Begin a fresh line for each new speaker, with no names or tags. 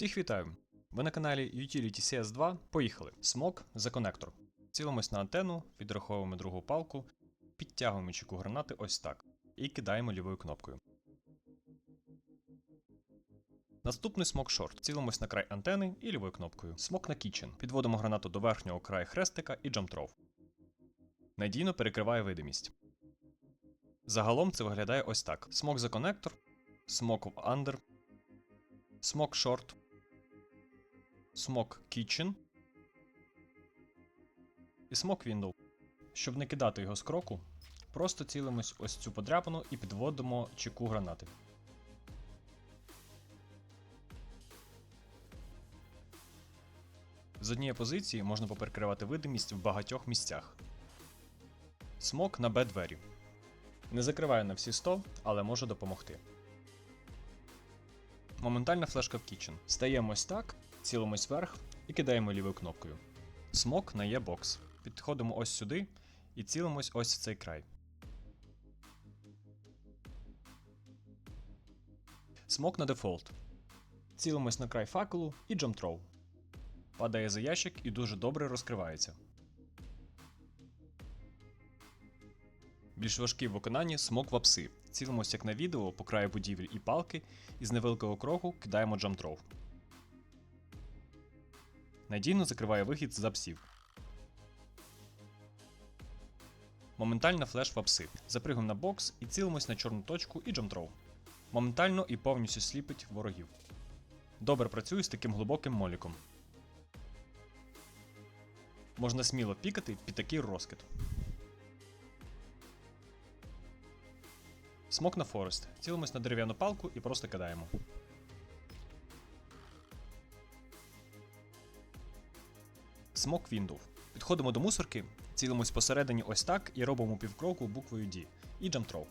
Всіх вітаю! Ви на каналі Utility CS 2. Поїхали. Смок за конектор. Цілимось на антенну, відраховуємо другу палку, підтягуємо чеку гранати ось так. І кидаємо лівою кнопкою. Наступний смок шорт. Цілимось на край антени і лівою кнопкою. Смок на кічен. Підводимо гранату до верхнього краю хрестика і джамтров. Надійно перекриває видимість. Загалом це виглядає ось так: смок за конектор, смок в андер, смок шорт, смок kitchen і смок window. Щоб не кидати його з кроку, просто цілимось ось цю подряпину і підводимо чеку гранати. З однієї позиції можна поперекривати видимість в багатьох місцях. Смок на Б двері. Не закриваю на всі 100, але може допомогти. Моментальна флешка в Kitchen. Стаємо ось так, цілимось вверх і кидаємо лівою кнопкою. Смок на Є-бокс. Підходимо ось сюди і цілимось ось в цей край. Смок на дефолт. Цілимось на край факелу і джамтроу. Падає за ящик і дуже добре розкривається. Більш важкий в виконанні смок в апси. Цілимось як на відео по краю будівель і палки, і з невеликого кроку кидаємо джамтров. Надійно закриває вихід з апсів. Моментальна флеш в апси. Запригуємо на бокс і цілимось на чорну точку і джамтров. Моментально і повністю сліпить ворогів. Добре працює з таким глибоким моліком. Можна сміло пікати під такий розкид. Смок на Форест. Цілимось на дерев'яну палку і просто кидаємо. Смок Window. Підходимо до мусорки, цілимось посередині ось так і робимо півкроку буквою D. І джамтров.